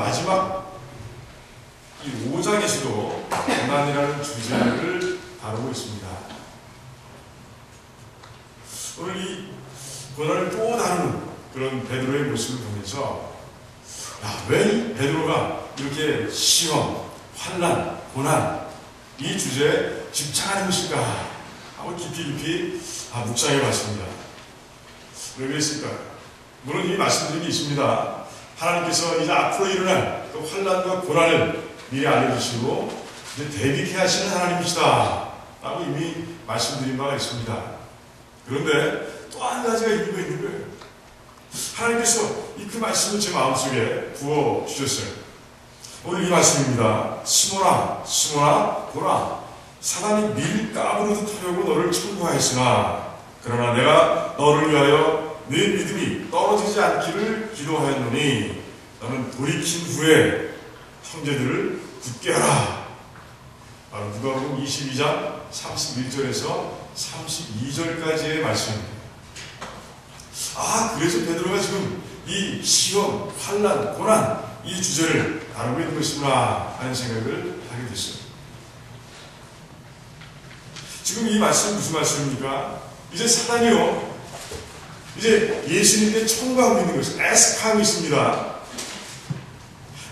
마지막 이 5장에서도 고난이라는 주제를 다루고 있습니다. 오늘 이 고난을 또 다루는 그런 베드로의 모습을 보면서 야, 왜 베드로가 이렇게 시험, 환란, 고난 이 주제에 집착하는 것인가 하고 깊이 깊이 아, 묵상해 봤습니다. 왜 그랬을까? 물론 이게 있습니다. 하나님께서 이제 앞으로 일어날 그 환란과 고난을 미리 알려주시고 이제 대비케 하시는 하나님이시다. 라고 이미 말씀드린 바가 있습니다. 그런데 또 한 가지가 거 있는 거예요. 하나님께서 이 그 말씀을 제 마음속에 부어 주셨어요. 오늘 이 말씀입니다. 시모나, 시모나, 보라. 사단이 밀가부르듯 하려고 너를 청구하였으나, 그러나 내가 너를 위하여 네 믿음이 떨어지지 않기를 기도하였노니, 너는 돌이킨 후에 형제들을 굳게 하라. 바로 누가복음 22장 31절에서 32절까지의 말씀입니다. 아, 그래서 베드로가 지금 이 시험, 환란, 고난 이 주제를 다루고 있는 것이구나 하는 생각을 하게 됐어요. 지금 이 말씀은 무슨 말씀입니까? 이제 사단이요. 이제 예수님께 청구하고 있는 것이 에스크하고 있습니다.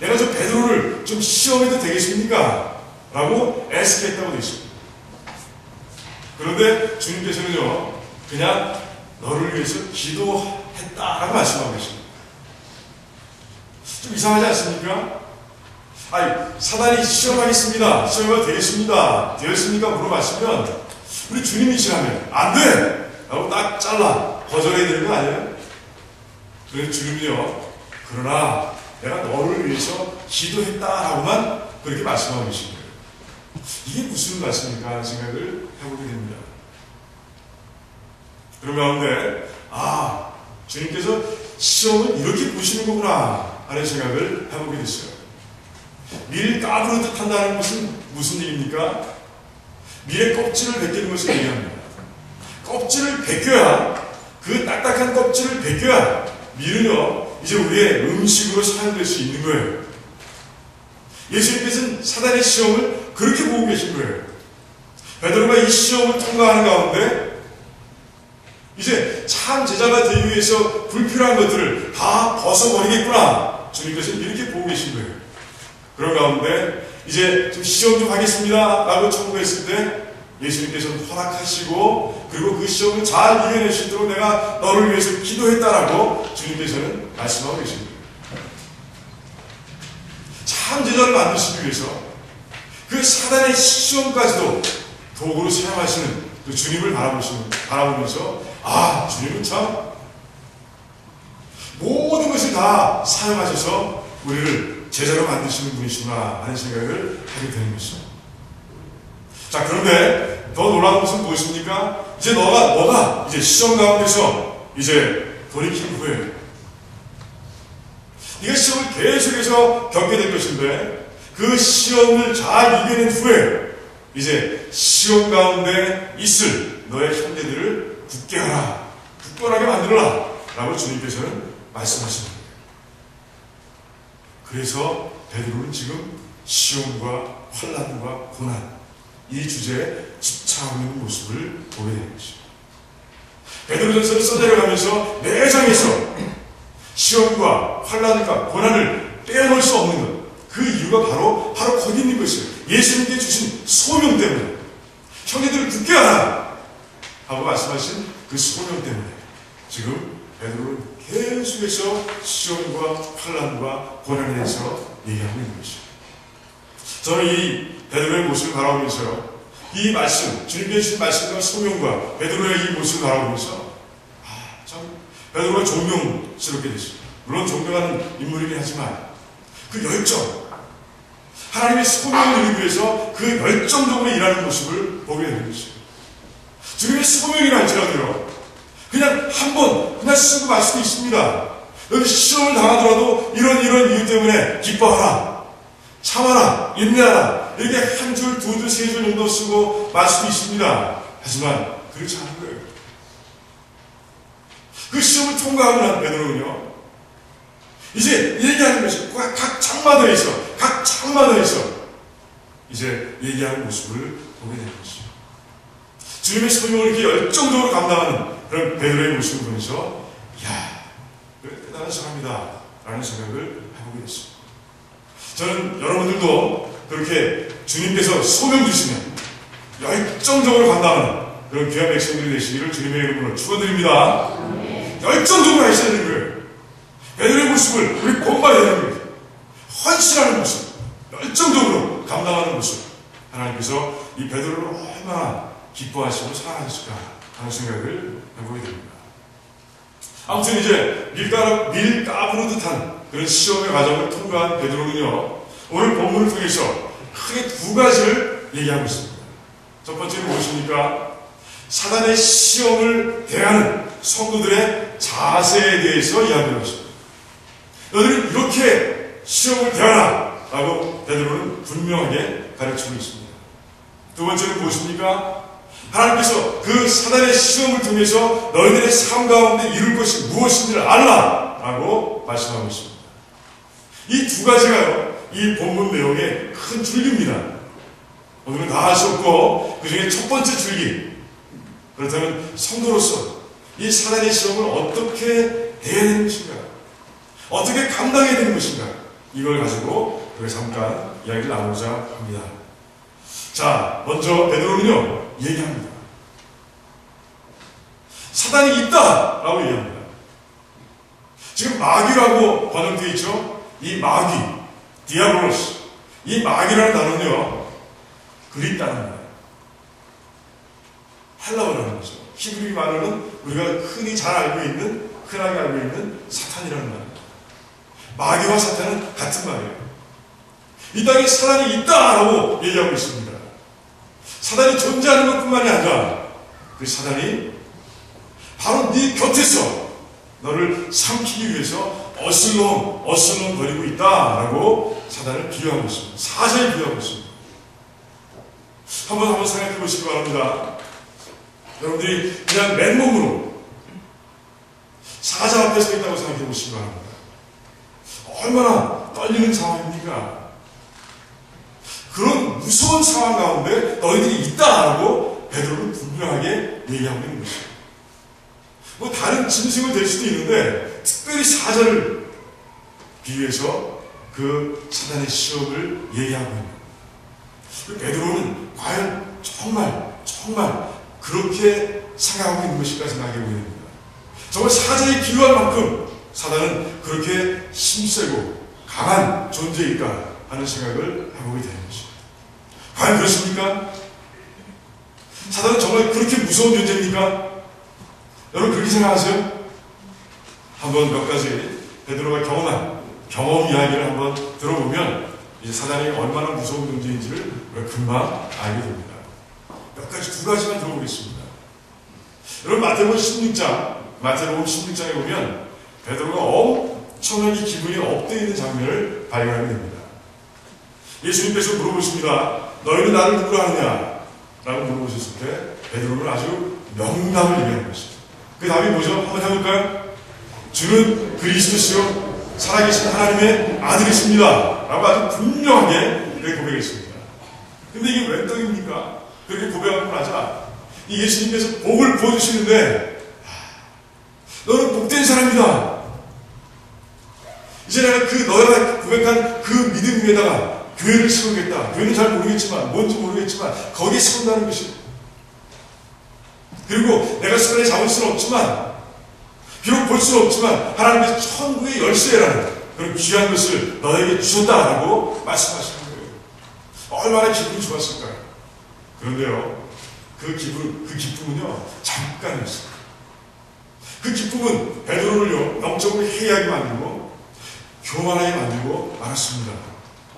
내가 저 베드로를 좀 시험해도 되겠습니까? 라고 애쓰겠다고 되어 있습니다. 그런데 주님께서는요, 그냥 너를 위해서 기도했다라고 말씀하고 계십니다. 좀 이상하지 않습니까? 아니, 사단이 시험하겠습니다. 시험해도 되겠습니다. 되었습니까? 물어봤으면, 우리 주님이시라면, 안 돼! 라고 딱 잘라. 거절해야 되는 거 아니에요? 그래서 주님이요, 그러나 내가 너를 위해서 기도했다라고만 그렇게 말씀하고 계신 거예요. 이게 무슨 말씀입니까? 하는 생각을 해보게 됩니다. 그런 가운데, 아, 주님께서 시험을 이렇게 보시는 거구나 하는 생각을 해보게 됐어요. 밀 까부르듯 한다는 것은 무슨 일입니까? 밀의 껍질을 벗기는 것을 얘기합니다. 껍질을 벗겨야, 그 딱딱한 껍질을 벗겨야 밀은요, 이제 우리의 음식으로 사용될 수 있는 거예요. 예수님께서는 사단의 시험을 그렇게 보고 계신 거예요. 베드로가 이 시험을 통과하는 가운데 이제 참 제자가 되기 위해서 불필요한 것들을 다 벗어버리겠구나. 주님께서는 이렇게 보고 계신 거예요. 그런 가운데 이제 좀 시험 좀 하겠습니다. 라고 청구했을 때 예수님께서는 허락하시고 그리고 그 시험을 잘 이겨낼 수 있도록 내가 너를 위해서 기도했다라고 주님께서는 말씀하고 계십니다. 참 제자를 만드시기 위해서 그 사단의 시험까지도 도구로 사용하시는 그 주님을 바라보면서 아 주님은 참 모든 것을 다 사용하셔서 우리를 제자로 만드시는 분이시구나 하는 생각을 하게 되는 것이죠. 자, 그런데 더 놀라운 것은 무엇입니까? 이제 너가, 너가 이제 시험 가운데서 이제 돌이킨 후에 네가 시험을 계속해서 겪게 될 것인데 그 시험을 잘 이겨낸 후에 이제 시험 가운데 있을 너의 형제들을 굳게 하라. 굳건하게 만들어라. 라고 주님께서는 거예요. 그래서 베드로는 지금 시험과 환란과 고난 이 주제에 집착하고 있는 모습을 보게 되는 것이죠. 베드로전서를 써내려가면서 매장에서 시험과 환란과 고난을 빼어놓을 수 없는 것. 그 이유가 바로 바로 거기 있는 것이에요. 예수님께 주신 소명 때문에 형제들을 굳게 하라 하고 말씀하신 그 소명 때문에 지금 베드로는 계속해서 시험과 환란과 고난에 대해서 얘기하고 있는 것이죠. 저는 이 베드로의 모습을 바라보면서요. 이 말씀, 주님께 주신 말씀과 소명과 베드로의 이 모습을 바라보면서 아, 참 베드로가 존경스럽게 됐습니다. 물론 존경하는 인물이긴 하지만 그 열정, 하나님의 소명을 이루기 위해서 그 열정적으로 일하는 모습을 보게 되는 것이죠. 주님의 소명이라 할지라도요. 그냥 한 번 그냥 쓰고 말 수도 있습니다. 여기 시험을 당하더라도 이런 이런 이유 때문에 기뻐하라. 참아라. 인내하라. 이렇게 한 줄, 두 줄, 세 줄 정도 쓰고 말 수도 있습니다. 하지만 그렇지 않은 거예요. 그 시험을 통과하고 난 베드로는요. 이제 얘기하는 것이 각, 각 장마다에서 각 장마다에서 이제 얘기하는 모습을 보게 되는 것이죠. 주님의 소명을 이렇게 열정적으로 감당하는 그런 베드로의 모습을 보면서 이야 대단한 사람이다 라는 생각을 해보게 됐습니다. 저는 여러분들도 그렇게 주님께서 소명 주시면 열정적으로 감당하는 그런 귀한 백성들이 되시기를 주님의 이름으로 축원드립니다. 열정적으로 하셔야 되는 거예요. 베드로의 모습을 우리 본받아야 되는 거예요. 헌신하는 모습, 열정적으로 감당하는 모습. 하나님께서 이 베드로를 얼마나 기뻐하시고 사랑하실까 하는 생각을 해보게 됩니다. 아무튼 이제 밀가루, 밀가부르듯한 그런 시험의 과정을 통과한 베드로는요, 오늘 본문을 통해서 크게 두 가지를 얘기하고 있습니다. 첫 번째는 무엇입니까? 사단의 시험을 대하는 성도들의 자세에 대해서 이야기하고 있습니다. 너희는 이렇게 시험을 대하라! 라고 베드로는 분명하게 가르치고 있습니다. 두 번째는 무엇입니까? 하나님께서 그 사단의 시험을 통해서 너희들의 삶 가운데 이룰 것이 무엇인지를 알라! 라고 말씀하고 있습니다. 이 두 가지가요, 이 본문 내용의 큰 줄기입니다. 오늘은 다 하셨고, 그 중에 첫 번째 줄기. 그렇다면 성도로서 이 사단의 시험을 어떻게 대해야 되는 것인가? 어떻게 감당해야 되는 것인가? 이걸 가지고 우리가 잠깐 이야기를 나누자 합니다. 자, 먼저 베드로는요, 얘기합니다. 사단이 있다! 라고 얘기합니다. 지금 마귀라고 번역되어 있죠? 이 마귀, 디아블로스, 이 마귀라는 단어는요, 그립다는 거예요. 헬라어라는 거죠. 히브리 말로는 우리가 흔히 잘 알고 있는, 흔하게 알고 있는 사탄이라는 말입니다. 마귀와 사탄은 같은 말이에요. 이 땅에 사단이 있다라고 얘기하고 있습니다. 사단이 존재하는 것 뿐만이 아니라 그 사단이 바로 네 곁에서 너를 삼키기 위해서 어슬렁 어슬렁 거리고 있다라고 사단을 비유하고 있습니다. 사자에 비유하고 있습니다. 한번 한번 생각해 보시기 바랍니다. 여러분들이 그냥 맨몸으로 사자 앞에 서 있다고 생각해 보시기 바랍니다. 얼마나 떨리는 상황입니까? 그런 무서운 상황 가운데 너희들이 있다라고 베드로는 분명하게 얘기하고 있는 것이죠. 뭐 다른 짐승은 될 수도 있는데 특별히 사자를 비유해서 그 사단의 시험을 얘기하고 있는 그 베드로는 과연 정말 정말 그렇게 생각하고 있는 것일까 생각해 보게 됩니다. 정말 사자에 비유할 만큼 사단은 그렇게 힘세고 강한 존재일까 하는 생각을 해보게 되는 것입니다. 과연 그렇습니까? 사단은 정말 그렇게 무서운 존재입니까? 여러분 그렇게 생각하세요? 한번 몇 가지 베드로가 경험한 경험 이야기를 한번 들어보면 이제 사단이 얼마나 무서운 존재인지를 금방 알게 됩니다. 몇 가지 두 가지만 들어보겠습니다. 여러분 마태복음 16장 마태복음 16장에 보면 베드로가 엄청나게 기분이 업되어 있는 장면을 발견하게 됩니다. 예수님께서 물어보십니다. 너희는 나를 누구로 하느냐? 라고 물어보셨을 때 베드로는 아주 명답을 얘기하는 것입니다. 그 답이 뭐죠? 한번 해볼까요? 주는 그리스도시요 살아계신 하나님의 아들이십니다. 라고 아주 분명하게 고백했습니다. 근데 이게 웬 떡입니까? 그렇게 고백하고 나자 이 예수님께서 복을 부어주시는데 너는 복된 사람이다. 이제 내가 그 너가 고백한 그 믿음 위에다가 교회를 세우겠다. 교회는 잘 모르겠지만, 뭔지 모르겠지만, 거기에 세운다는 것이. 그리고 내가 손에 잡을 수는 없지만, 비록 볼 수는 없지만, 하나님의 천국의 열쇠라는 그런 귀한 것을 너에게 주셨다라고 말씀하시는 거예요. 얼마나 기분이 좋았을까요? 그런데요, 그 기분, 그 기쁨은요, 잠깐이었어요. 그 기쁨은 베드로를요, 영적으로 해이하게 만들고, 교만하게 만들고 말았습니다.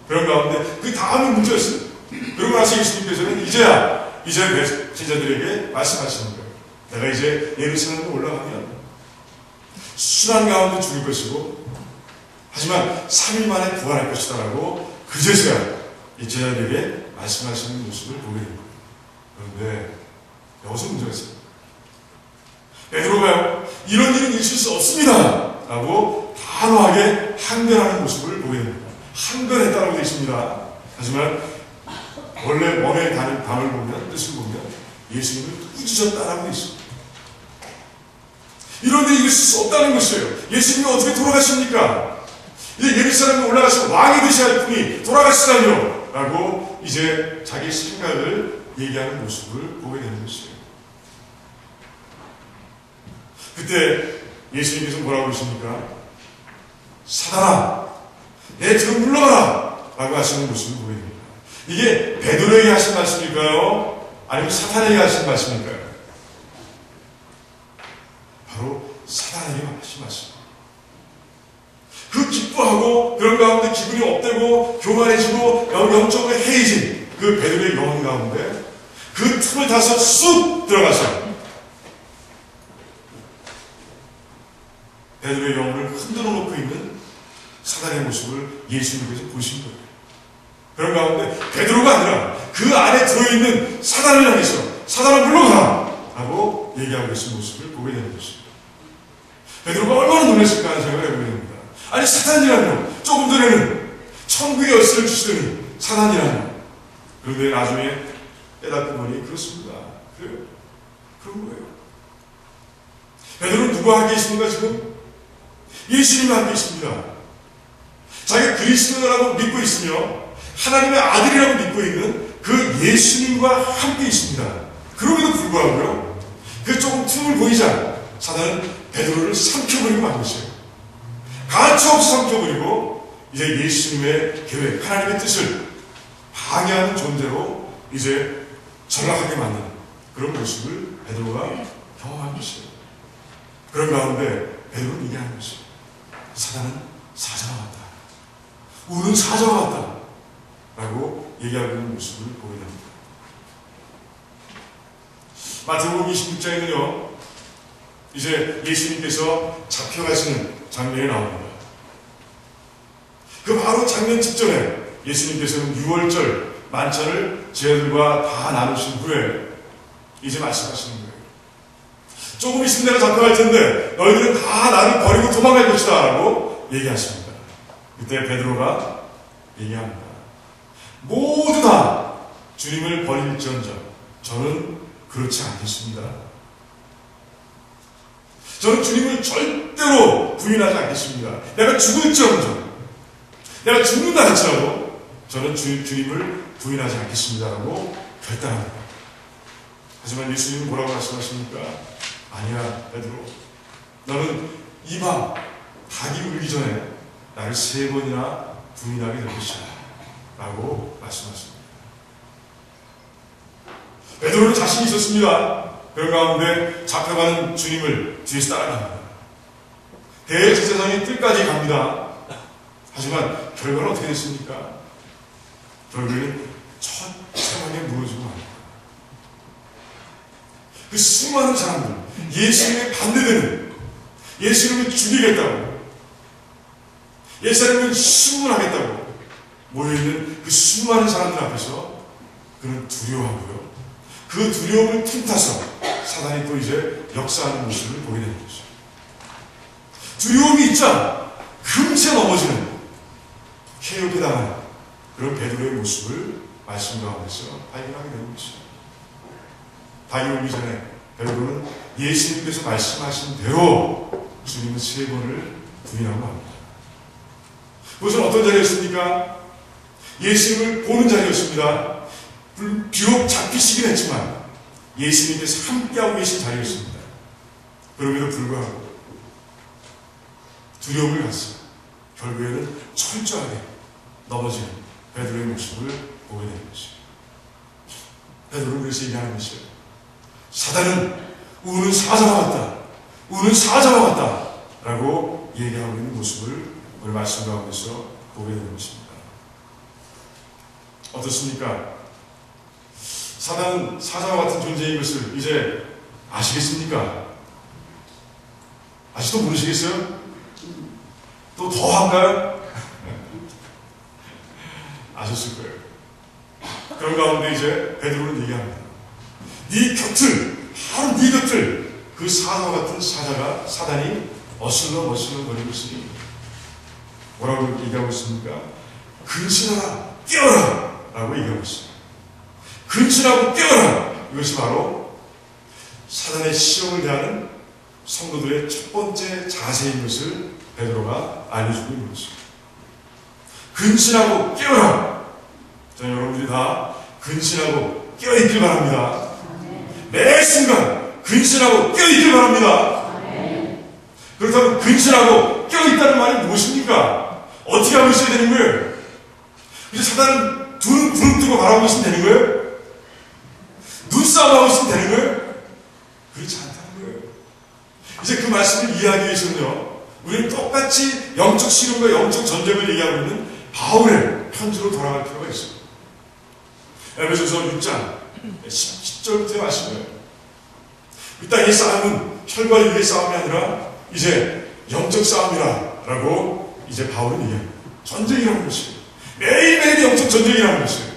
그런 가운데 그 다음이 문제였어요. 그러고 나서 예수님께서는 이제야 이제 제자들에게 말씀하시는 거예요. 내가 이제 예루살렘에 올라가면 순환 가운데 죽을 것이고 하지만 3일 만에 부활할 것이다 라고 그제서야 이 제자들에게 말씀하시는 모습을 보게 된 거예요. 그런데 여기서 문제가 있어요. 베드로가요 이런 일은 있을 수 없습니다 라고 단호하게 항변하는 모습을 보게 됩니다. 항변했다고 되어 있습니다. 하지만 원래 원의 단을, 담을 보면 뜻을 보면 예수님을 꾸짖었다라고 되어 있습니다. 이런데 이길 수 없다는 것이에요. 예수님이 어떻게 돌아가십니까? 이제 예루살렘에 올라가서 왕이 되셔야 할 분이 돌아가시다니요. 라고 이제 자기 생각을 얘기하는 모습을 보게 되는 것이에요. 그때 예수님께서 뭐라고 그러십니까? 사단아, 내 뒤로 물러가라! 라고 하시는 모습을 보게 됩니다. 이게 베드로에게 하신 말씀일까요? 아니면 사탄에게 하신 말씀일까요? 바로 사단에게 하신 말씀. 그 기뻐하고 그런 가운데 기분이 업되고 교만해지고 영적으로 해이진 그 베드로의 영혼 가운데 그 틈을 타서 쑥 들어가서 베드로의 영혼을 흔들어 놓고 있는 사단의 모습을 예수님께서 보신 거예요. 그런 가운데 베드로가 아니라 그 안에 들어있는 사단을 향해서 사단을 물러가라! 라고 얘기하고 계신 모습을 보게 되는 것입니다. 베드로가 얼마나 놀랐을까 하는 생각을 해보게 됩니다. 아니 사단이라뇨 조금 전에는 천국의 열쇠를 주시더니 사단이라뇨 그런데 나중에 깨닫고 보니 그렇습니다. 그래요. 그런 거예요. 베드로는 누구와 함께 있습니까 지금? 예수님과 함께 있습니다. 자기가 그리스도라고 믿고 있으며 하나님의 아들이라고 믿고 있는 그 예수님과 함께 있습니다. 그럼에도 불구하고요. 그 조금 틈을 보이자 사단은 베드로를 삼켜버리고 만 것이에요. 가차없이 삼켜버리고 이제 예수님의 계획, 하나님의 뜻을 방해하는 존재로 이제 전락하게 만드는 그런 모습을 베드로가 경험한 것이에요. 그런 가운데 베드로는 얘기하는 것이에요. 사단은 사자와 같다. 우는 사자와 같다. 라고 얘기하고 있는 모습을 보게 됩니다. 마태복음 26장에는요, 이제 예수님께서 잡혀가시는 장면이 나옵니다. 그 바로 장면 직전에 예수님께서는 6월절 만찬을 제자들과 다 나누신 후에 이제 말씀하시는 거예요. 조금 있으면 내가 잡혀갈 텐데 너희들은 다 나를 버리고 도망갈 것이다 라고 얘기하십니다. 그때 베드로가 얘기합니다. 모두 다 주님을 버릴지언정 저는 그렇지 않겠습니다. 저는 주님을 절대로 부인하지 않겠습니다. 내가 죽을지언정 내가 죽는다 할지라도 저는 주, 주님을 부인하지 않겠습니다라고 결단합니다. 하지만 예수님은 뭐라고 말씀하십니까? 아니야 베드로 너는 이밤 닭이 울기 전에 나를 세 번이나 부인하게 될 것이다 라고 말씀하십니다. 베드로는 자신이 있었습니다. 그 가운데 잡혀가는 주님을 뒤에서 따라갑니다. 대제사장의 뜰까지 갑니다. 하지만 결과는 어떻게 됐습니까? 결국에는 처참하게 무너지고 맙니다. 그 수많은 사람들, 예수님에 반대되는, 예수님을 죽이겠다고, 예수님을 신문하겠다고 모여있는 그 수많은 사람들 앞에서 그는 두려워하고요. 그 두려움을 틈타서 사단이 또 이제 역사하는 모습을 보게 되는 거죠. 두려움이 있자 금세 넘어지는 쾌욕에 당한 그런 베드로의 모습을 말씀 가운데서 발견하게 되는 것이죠. 닭이 오기 전에 베드로는 예수님께서 말씀하신 대로 주님은 세 번을 부인하고 합니다. 그것은 어떤 자리였습니까? 예수님을 보는 자리였습니다. 비록 잡히시긴 했지만 예수님께서 함께하고 계신 자리였습니다. 그럼에도 불구하고 두려움을 갖습 결국에는 철저하게 넘어지는 베드로의 모습을 보게 되는 것이죠. 베드로는 그래서 얘기하는 것이에요. 사단은 우는 사자와 같다. 우는 사자와 같다. 라고 얘기하고 있는 모습을 오늘 말씀 가운데서 보게 되는 것입니다. 어떻습니까? 사단은 사자와 같은 존재인 것을 이제 아시겠습니까? 아직도 모르시겠어요? 또 더 한가요? 아셨을 거예요. 그런 가운데 이제 베드로는 얘기합니다. 네 곁을, 바로 네 곁을 그 사자와 같은 사자가 사단이 어슬렁 어슬렁 거리고 있으니 뭐라고 얘기하고 있습니까? 근신하라, 깨어라! 라고 얘기하고 있습니다. 근신하고 깨어라! 이것이 바로 사단의 시험을 대하는 성도들의 첫 번째 자세인 것을 베드로가 알려주고 있는 것입니다. 근신하고 깨어라! 자, 여러분들이 다 근신하고 깨어있길 바랍니다. 매 순간 근신하고 깨어있길 바랍니다. 그렇다면 근신하고 깨어있다는 말이 무엇입니까? 어떻게 하고 있어야 되는 거예요? 이제 사단은 두 눈 부름 뜨고 바라보고 있으면 되는 거예요? 눈싸움하고 있으면 되는 거예요? 그렇지 않다는 거예요. 이제 그 말씀을 이해하기 위해서는요, 우리는 똑같이 영적 실험과 영적 전쟁을 얘기하고 있는 바울의 편지로 돌아갈 필요가 있어요. 에베소서 6장 10절부터 말씀이에요. 이 땅의 싸움은 혈과 육의 싸움이 아니라 이제 영적 싸움이라라고 이제 바울은 얘기합니다. 전쟁이라는 것이에요. 매일매일 영적 전쟁이라는 것이에요.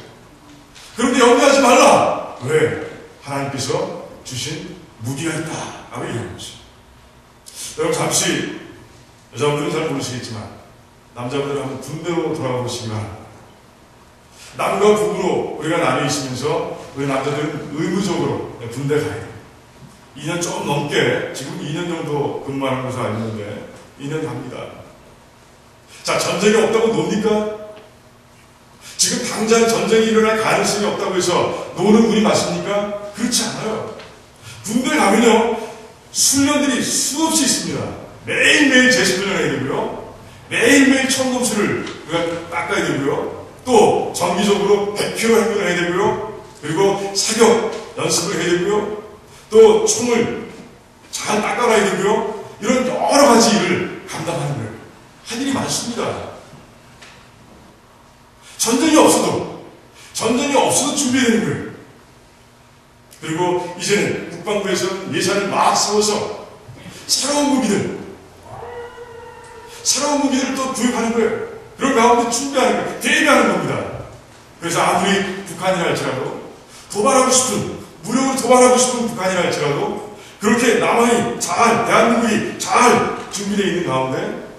그런데 염려하지 말라. 왜? 하나님께서 주신 무기가 있다. 라고 얘기하는 것이에요. 여러분 잠시 여자분들은 잘 모르시겠지만 남자분들은 한번 군대로 돌아가 보시기 바랍니다. 남과 북으로 우리가 나뉘어 있으면서 우리 남자들은 의무적으로 군대 가야 돼요. 2년 조금 넘게 지금 2년 정도 근무하는 알고 있는데 2년 갑니다. 자 전쟁이 없다고 놉니까? 지금 당장 전쟁이 일어날 가능성이 없다고 해서 노는 분이 맞습니까? 그렇지 않아요. 군대 가면요 훈련들이 수없이 있습니다. 매일매일 제습훈련 해야 되고요. 매일매일 청금수를 닦아야 되고요. 또 정기적으로 100km 행군을 해야 되고요. 그리고 사격 연습을 해야 되고요. 또 총을 잘 닦아놔야 되고요. 이런 여러 가지 일을 감당하는 거예요. 할 일이 많습니다. 전쟁이 없어도 전쟁이 없어도 준비되는 거예요. 그리고 이제는 국방부에서 예산을 막 세워서 새로운 무기들 새로운 무기들을 또 구입하는 거예요. 그런 가운데 준비하는 거예요. 대비하는 겁니다. 그래서 아무리 북한이라 할지라도 도발하고 싶은 무력으로 도발하고 싶은 북한이라 할지라도 그렇게 남한이 잘 대한민국이 잘 준비되어 있는 가운데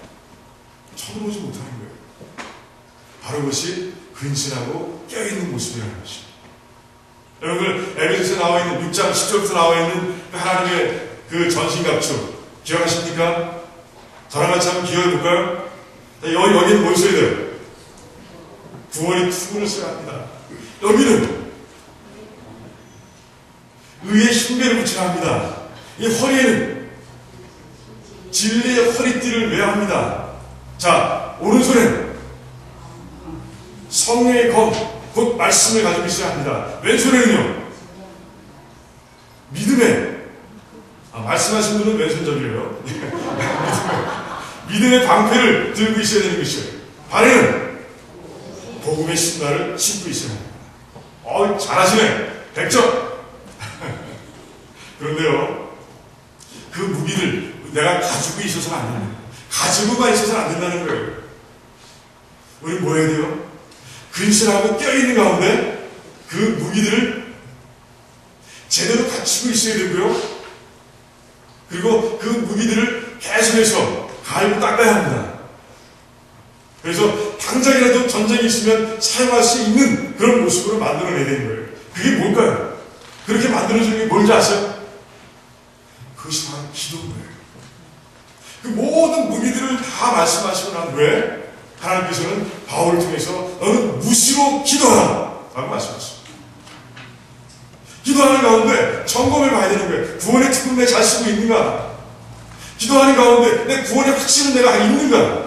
쳐들어오지 못하는 거예요. 바로 그것이 근신하고 깨어있는 모습이라는 것입니다. 여러분 에베소서에 나와 있는 6장 10절부터 나와 있는 그 하나님의 그 전신갑축 기억하십니까? 저랑 같이 한번 기억해 볼까요? 여기, 여기는 뭘 써야 돼요? 구원의 투구를 써야 합니다. 여기는 의의 흉배를 붙여야 합니다. 이 허리에는 진리의 허리띠를 매야 합니다. 자, 오른손엔 성령의 검, 곧 말씀을 가지고 있어야 합니다. 왼손에는요, 믿음의, 아, 말씀하신 분은 왼손잡이에요. 믿음의 방패를 들고 있어야 되는 것이에요. 발에는 복음의 신발을 신고 있어야 합니다. 어, 잘하시네. 100점. 그런데요, 그 무기를 내가 가지고 있어서는 안 됩니다. 가지고만 있어서는 안 된다는 거예요. 우리 뭐 해야 돼요? 근신하고 껴있는 가운데 그 무기들을 제대로 갖추고 있어야 되고요. 그리고 그 무기들을 계속해서 갈고 닦아야 합니다. 그래서 당장이라도 전쟁이 있으면 사용할 수 있는 그런 모습으로 만들어내야 되는 거예요. 그게 뭘까요? 그렇게 만들어주는 게 뭔지 아세요? 그것이 바로 기도인 거예요. 그 모든 무기들을 다 말씀하시고 난 후에 하나님께서는 바울을 통해서 너는 무시로 기도하라 라고 말씀하셨습니다. 기도하는 가운데 점검해 봐야 되는 거예요. 구원의 특권 내 잘 쓰고 있는가? 기도하는 가운데 내 구원의 확신은 내가 있는가?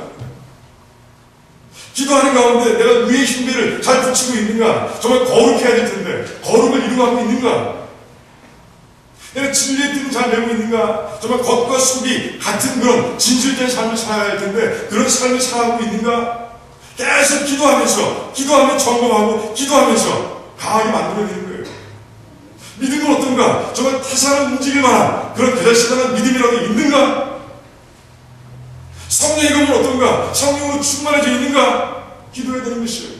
기도하는 가운데 내가 의의 흉배를 잘 붙이고 있는가? 정말 거룩해야 될 텐데 거룩을 이루고 있는가? 내가 진리의 띠를 잘 메고 있는가? 정말 겉과 속이 같은 그런 진실된 삶을 살아야 할 텐데 그런 삶을 살아가고 있는가? 계속 기도하면서 기도하면 점검하고 기도하면서 강하게 만들어야 되는 거예요. 믿음은 어떤가? 정말 태산을 움직일 만한 그런 대단한 믿음이라도 있는가? 성령의 검은 어떤가? 성령으로 충만해져 있는가? 기도해야 되는 것이에요.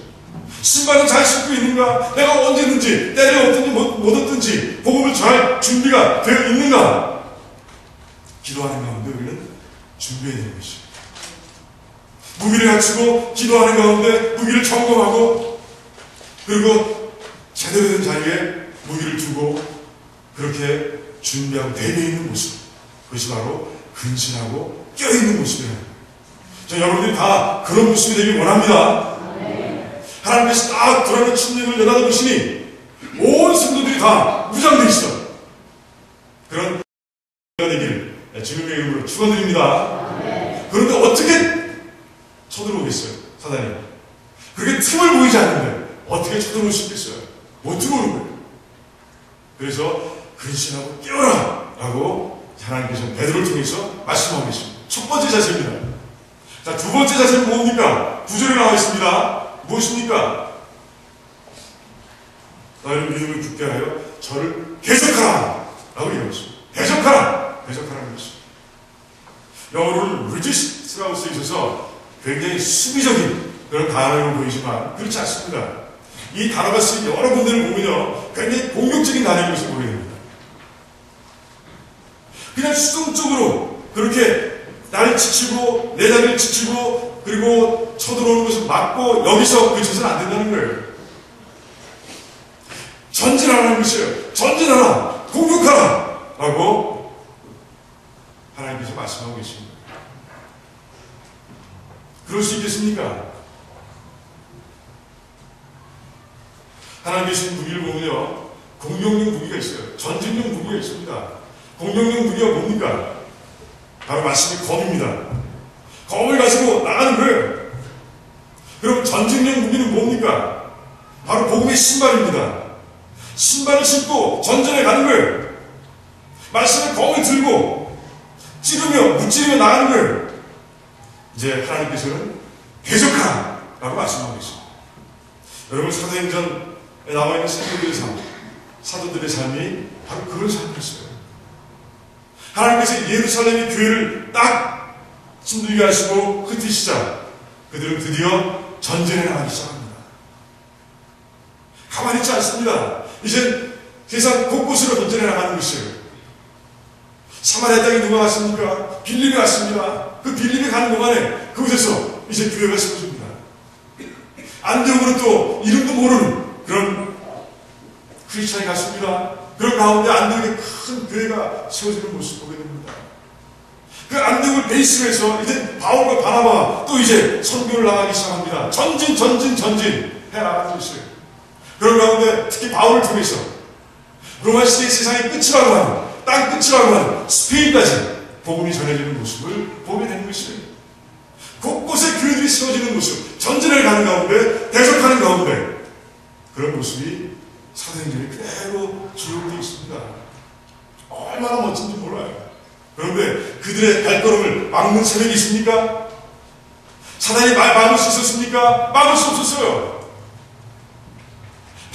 신발은 잘 신고 있는가? 내가 언제든지 때를 얻든지 못, 못 얻든지 복음을 잘 준비가 되어 있는가? 기도하는 가운데 우리는 준비해야 되는 것이에요. 무기를 갖추고 기도하는 가운데 무기를 점검하고 그리고 제대로 된 자리에 무기를 두고 그렇게 준비하고 대비해 있는 모습 그것이 바로 근신하고 껴있는 모습이에요. 저 여러분들이 다 그런 모습이 되길 원합니다. 하나님께서 딱 드러나는 침략을 내다다 보시니 다 무장되어 있어. 그런 되기를 주님의 이름으로 축원드립니다. 그런데 어떻게 쳐들어오겠어요, 사단이? 그렇게 틈을 보이지 않는데 어떻게 쳐들어올 수 있겠어요? 못 들어오는 거예요. 그래서 근신하고 깨어라! 라고 하나님께서 베드로를 통해서 말씀하고 계십니다. 첫 번째 자세입니다. 자, 두 번째 자세는 뭡니까? 구절에 나와 있습니다. 무엇입니까? 너희는 믿음을 굳게 하여 저를 계속하라! 라고 얘기하고 있습니다. 계속하라! 계속하라는 것입니다. 영어로는 resist라고 쓰여 있어서 굉장히 수비적인 그런 단어로 보이지만 그렇지 않습니다. 이 단어가 쓰인 여러 군데를 보면요. 굉장히 공격적인 단어인 것을 보게 됩니다. 그냥 수동적으로 그렇게 나를 지치고 내 자리를 지치고 그리고 쳐들어오는 것을 막고 여기서 그쳐서는 안 된다는 거예요. 전진하라는 것이에요. 전진하라! 공격하라! 라고 하나님께서 말씀하고 계십니다. 그럴 수 있겠습니까? 하나님께서 무기를 보면요. 공격용 무기가 있어요. 전진용 무기가 있습니다. 공격용 무기가 뭡니까? 바로 말씀이 검입니다. 검을 가지고 나가는 거예요. 그럼 전진용 무기는 뭡니까? 바로 복음의 신발입니다. 신발을 신고 전전에 가는 거예요. 말씀의 검을 들고 찌르며 무찌르며 나가는 거예요. 이제 하나님께서는 계속하라 라고 말씀하고 계십니다. 여러분 사도행전에 나와 있는 사도들의 삶, 사도들의 삶이 바로 그런 삶이었어요. 하나님께서 예루살렘의 교회를 딱 힘들게 하시고 흩으시자 그들은 드디어 전쟁에 나가기 시작합니다. 가만히 있지 않습니다. 이제 세상 곳곳으로 전쟁에 나가는 것이에요. 사마리아 땅에 누가 갔습니까? 빌립이 갔습니다. 그 빌립이 가는 동안에 그곳에서 이제 교회가 세워집니다. 안디옥으로 또 이름도 모르는 그런 크리스찬이 갔습니다. 그런 가운데 안디옥에 큰 교회가 세워지는 모습을 보게 됩니다. 그 안디옥을 베이스로 해서 이제 바울과 바나바가 또 이제 선교를 나가기 시작합니다. 전진 전진 전진 해 나가는 것이에요. 그런 가운데 특히 바울을 통해서 로마 시대의 세상의 끝이라고 하는 땅 끝이라고 하는 스페인까지 복음이 전해지는 모습을 보게 되는 것이에요. 곳곳에 교회들이 세워지는 모습, 전진을 가는 가운데, 대적하는 가운데, 그런 모습이 사도행전에 그대로 기록되어 있습니다. 얼마나 멋진지 몰라요. 그런데 그들의 발걸음을 막는 세력이 있습니까? 사단이 막을 수 있었습니까? 막을 수 없었어요.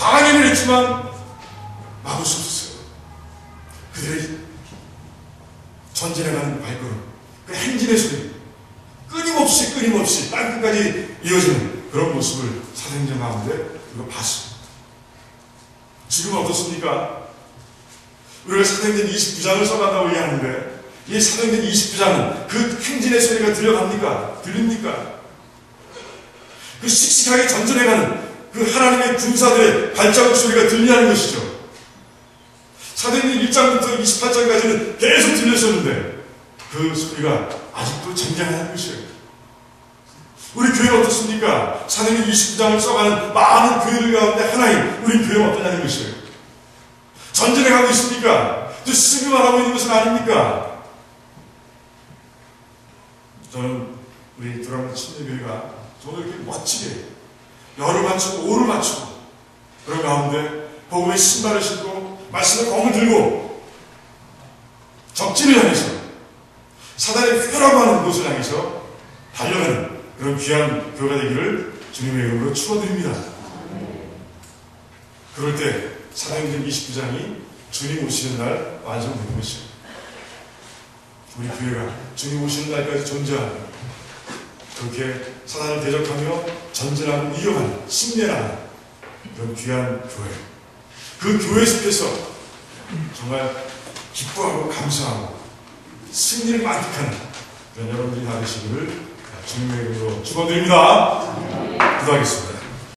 방해를 했지만 막을 수 없었어요. 그들의 전진해 가는 발걸음, 그 행진의 소리, 끊임없이 끊임없이 땅끝까지 이어지는 그런 모습을 사도행전 가운데 우리가 봤습니다. 지금 어떻습니까? 우리가 사도행전 29장을 써간다고 얘기하는데 이 사도행전 29장은 그 행진의 소리가 들려갑니까? 들립니까? 그 씩씩하게 전전해가는 그 하나님의 군사들의 발자국 소리가 들리는 것이죠. 사도행전 1장부터 28장까지는 계속 들렸었는데 그 소리가 아직도 쟁쟁하는 것이에요. 우리 교회는 어떻습니까? 사도행전 29장을 써가는 많은 교회들 가운데 하나인 우리 교회는 어떠냐는 것이에요. 전쟁에 가고 있습니까? 또 쓰기만 하고 있는 것은 아닙니까? 저는 우리 드라마 침례교회가 저도 이렇게 멋지게 열을 맞추고 오를 맞추고 그런 가운데 복음의 신발을 신고 말씀의 검을 들고 적진을 향해서 사단의 휘라고 하는 곳을 향해서 달려가는 그런 귀한 교회가 되기를 주님의 이름으로 축원드립니다. 그럴 때 사도행전 29장이 주님 오시는 날 완성되는 것이에요. 우리 교회가 주님 오시는 날까지 존재하는 그렇게 사단을 대적하며 전진하고 이겨가는 승리하는 그런 귀한 교회. 그 교회 속에서 정말 기뻐하고 감사하고 승리를 만끽하는 그런 여러분들이 다 되시기를 주님의 이름으로 축원드립니다. 기도하겠습니다.